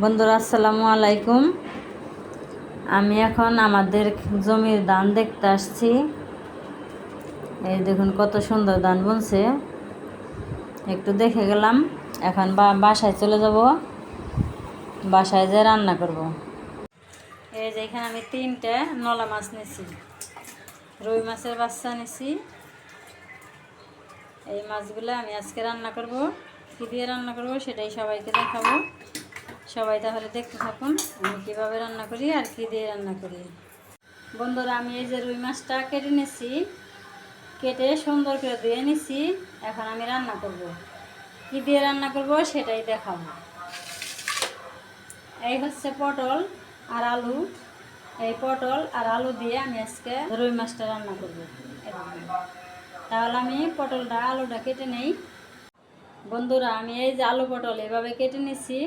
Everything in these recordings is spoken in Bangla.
বন্ধুরা, আসসালামু আলাইকুম। আমি এখন আমাদের জমির ধান দেখতে আসছি। এই দেখুন কত সুন্দর ধান বুনছে। একটু দেখে গেলাম, এখন বা- বাসায় চলে যাব। বাসায় যে রান্না করব। এই যে এখানে আমি তিনটে নলা মাছ নিছি। রুই মাছের বাচ্চা নিছি। এই মাছগুলো আমি আজকে রান্না করব। কী দিয়ে রান্না করব সেটাই সবাইকে দেখাবো। সবাই তাহলে দেখতে থাকুন, আমি কীভাবে রান্না করি আর কী দিয়ে রান্না করি। বন্ধুরা, আমি এই যে রুই মাছটা কেটে নিছি, কেটে সুন্দর করে ধুয়ে নিছি, এখন আমি রান্না করব। কী দিয়ে রান্না করব সেটাই দেখাবো। এই হচ্ছে পটল আর আলু। এই পটল আর আলু দিয়ে আমি আজকে রুই মাছটা রান্না করব। তাহলে আমি পটলটা, আলুটা কেটে নেই। বন্ধুরা, আমি এই যে আলু পটল এভাবে কেটে নিছি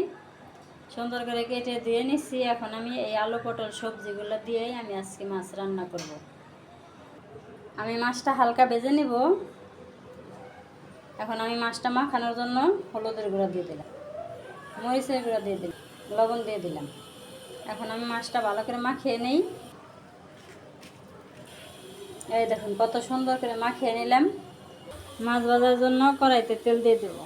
সুন্দর করে কেটে দিয়ে নিচ্ছি এখন আমি এই আলু পটল সবজিগুলো দিয়েই আমি আজকে মাছ রান্না করব। আমি মাছটা হালকা ভেজে নিব। এখন আমি মাছটা মাখানোর জন্য হলুদের গুঁড়ো দিয়ে দিলাম, মরিচের গুঁড়ো দিয়ে দিলাম, লবণ দিয়ে দিলাম। এখন আমি মাছটা ভালো করে মাখিয়ে নেই। এই দেখুন কত সুন্দর করে মাখিয়ে নিলাম। মাছ ভাজার জন্য কড়াইতে তেল দিয়ে দেব।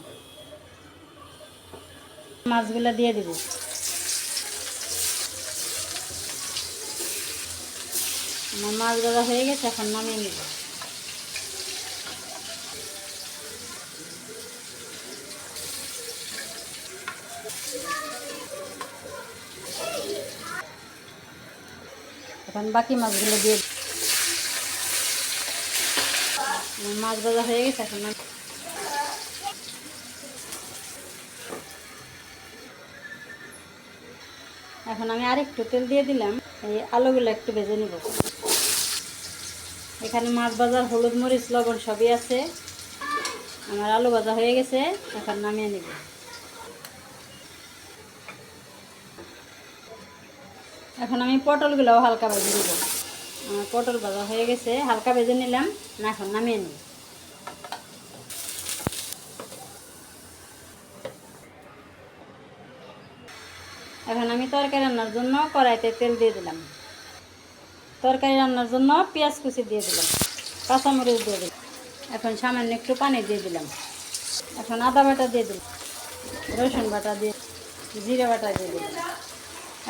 মাছগুলো দিয়ে দিব আমার মাছ ভাজা হয়ে গেছে, এখন নামিয়ে নিব এখন বাকি মাছগুলো দিয়ে। মাছ ভাজা হয়ে গেছে, এখন এখন আমি আরেকটু তেল দিয়ে দিলাম। এই আলুগুলো একটু ভেজে নিব। এখানে মাছ বাজার হলুদ মরিচ, লবণ সবই আছে। আমার আলু ভাজা হয়ে গেছে, এখন নামিয়ে নিব। এখন আমি পটলগুলোও হালকা ভেজে নিব। আমার পটল ভাজা হয়ে গেছে, হালকা ভেজে নিলাম না এখন নামিয়ে নিব। এখন আমি তরকারি রান্নার জন্য কড়াইতে তেল দিয়ে দিলাম। তরকারি রান্নার জন্য পেঁয়াজ কুচি দিয়ে দিলাম, কাঁচামরিচ দিয়ে দিলাম। এখন সামান্য একটু পানি দিয়ে দিলাম। এখন আদা বাটা দিয়ে দিলাম, রসুন বাটা দিয়ে, জিরে বাটা দিয়ে দিলাম।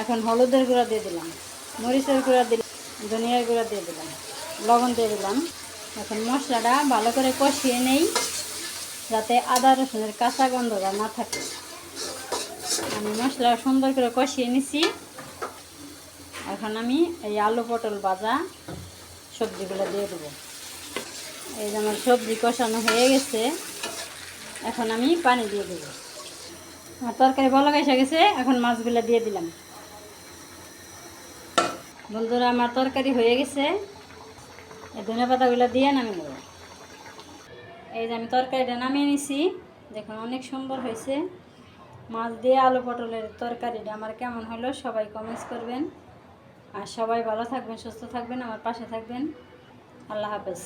এখন হলুদের গুঁড়া দিয়ে দিলাম, মরিচের গুঁড়া দিলাম, ধনিয়ার গুঁড়া দিয়ে দিলাম, লবণ দিয়ে দিলাম। এখন মশলাটা ভালো করে কষিয়ে নেই, যাতে আদা রসুনের কাঁচা গন্ধটা না থাকে। আমি মশলা সুন্দর করে কষিয়ে নিছি। এখন আমি এই আলু পটল ভাজা সবজিগুলো দিয়ে দেবো। এই যে আমার সবজি কষানো হয়ে গেছে, এখন আমি পানি দিয়ে দেবো। আমার তরকারি ভালো এসে গেছে, এখন মাছগুলো দিয়ে দিলাম। বন্ধুরা, আমার তরকারি হয়ে গেছে। এই ধনে পাতাগুলো দিয়ে নামিয়ে নেব। এই যে আমি তরকারিটা নামিয়ে নিছি, দেখুন অনেক সুন্দর হয়েছে। মাছ দিয়ে আলু পটলের তরকারিটা আমার কেমন হলো সবাই কমেন্টস করবেন। আর সবাই ভালো থাকবেন, সুস্থ থাকবেন, আমার পাশে থাকবেন। আল্লাহ হাফেজ।